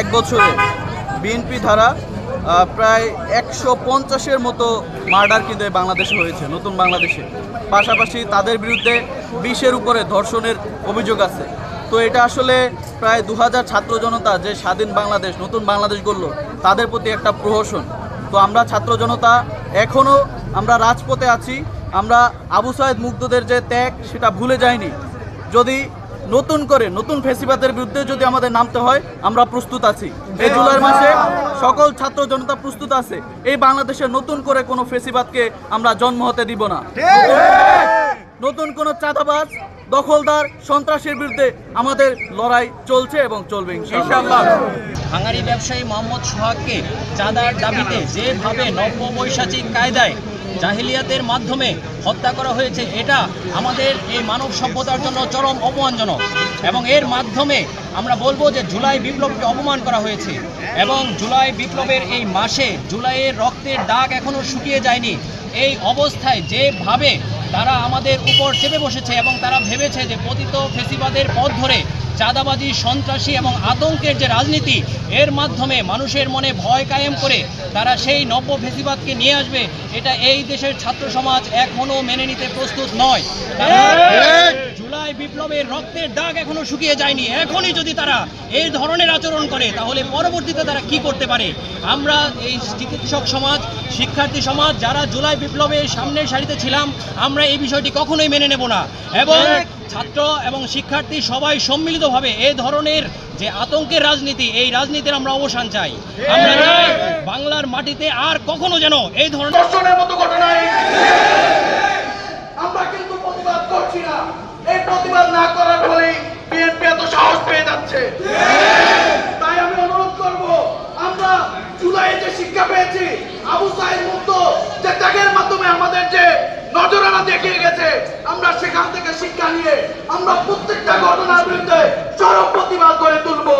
এক বছরে বিএনপি ধারা প্রায় একশো পঞ্চাশের মতো মার্ডার কিন্তু বাংলাদেশে হয়েছে, নতুন বাংলাদেশে। পাশাপাশি তাদের বিরুদ্ধে বিশের উপরে ধর্ষণের অভিযোগ আছে। তো এটা আসলে প্রায় দু হাজার ছাত্র জনতা যে স্বাধীন বাংলাদেশ, নতুন বাংলাদেশ গড়ল, তাদের প্রতি একটা প্রহসন। তো আমরা ছাত্র জনতা এখনও আমরা রাজপথে আছি, আমরা আবু সাহেদ মুগ্ধদের যে ত্যাগ, সেটা ভুলে যাইনি। যদি নতুন করে নতুন ফেসিবাদের বিরুদ্ধে যদি আমাদের নামতে হয়, আমরা প্রস্তুত আছি। এই জুলাই মাসে সকল ছাত্র জনতা প্রস্তুত আছে। এই বাংলাদেশে নতুন করে কোনো ফেসিবাদকে আমরা জন্ম হতে দিব না। নতুন কোনো চাঁদাবাজ, দখলদার, সন্ত্রাসের বিরুদ্ধে আমাদের লড়াই চলছে এবং চলবে ভাঙারি ব্যবসায়ী মোহাম্মদ সোহাগকে চাঁদার দাবিতে যেভাবে নব্য বৈশাচিক কায়দায় জাহিলিয়াতের মাধ্যমে হত্যা করা হয়েছে, এটা আমাদের এই মানব সভ্যতার জন্য চরম অপমানজনক। এবং এর মাধ্যমে আমরা বলব যে জুলাই বিপ্লবকে অপমান করা হয়েছে। এবং জুলাই বিপ্লবের এই মাসে জুলাইয়ের রক্তের দাগ এখনও শুকিয়ে যায়নি। এই অবস্থায় যেভাবে তারা আমাদের উপর চেপে বসেছে এবং তারা ভেবেছে যে পতিত ফেসিবাদের পথ ধরে চাঁদাবাজি সন্ত্রাসী এবং আতঙ্কের যে রাজনীতি এর মাধ্যমে মানুষের মনে ভয় কায়েম করে তারা সেই নব্য ফেসিবাদকে নিয়ে আসবে এটা এই দেশের ছাত্র সমাজ এখনও মেনে নিতে প্রস্তুত নয়। জুলাই বিপ্লবের রক্তের দাগ এখনও শুকিয়ে যায়নি। এখনই যদি তারা এই ধরনের আচরণ করে তাহলে পরবর্তীতে তারা কি করতে পারে? আমরা এই চিকিৎসক সমাজ শিক্ষার্থী সমাজ যারা জুলাই বিপ্লবের সামনের সারিতে ছিলাম আমরা এই বিষয়টি কখনোই মেনে নেব না। এবং ছাত্র এবং শিক্ষার্থী সবাই সম্মিলিতভাবে এই ধরনের যে আতঙ্কের রাজনীতি এই রাজনীতির আমরা অবসান চাই। আমরা চাই বাংলার মাটিতে আর কখনো যেন এই ধরনের মতো ঘটনা আমরা কিন্তু প্রতিবাদ করছি না। এই প্রতিবাদ না করার ফলেই বিএনপি এত সাহস পেয়ে যাচ্ছে। তাই আমি অনুরোধ করব আমরা জুলাইয়ে শিক্ষা পেয়েছি। আবু সাইদ মুক্ত যে ত্যাগের মাধ্যমে আমাদের যে নজরানা দেখিয়ে গেছে। আমরা সেখান থেকে শিক্ষা নিয়ে আমরা প্রত্যেকটা ঘটনার বিরুদ্ধে চরম প্রতিবাদ করে তুলবো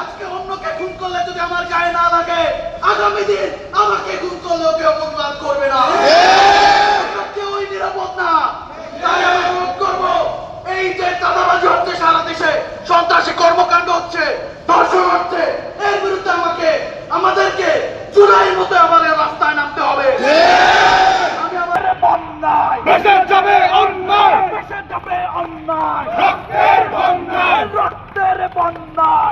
আজকে অন্যকে খুন করলে যদি আমার গায়ে না লাগে আগামী দিন আমাকে খুন করলেও কেউ প্রতিবাদ করবে না আমরা কেউই নিরাপদ না তাই আমি অনুরোধ করব এই যে চাঁদাবাজি হচ্ছে সারা দেশে সন্ত্রাসী কর্মকাণ্ড হচ্ছে ধর্ষণ হচ্ছে এর বিরুদ্ধে আমাকে আমাদেরকে জুলাই মতো আমাদের রাস্তায় নামতে হবে আমি আমার বন্যায় বেঁচে যাবে অন্যায় দেশে যাবে অন্যায় রক্তের বন্যায় রক্তের বন্যায়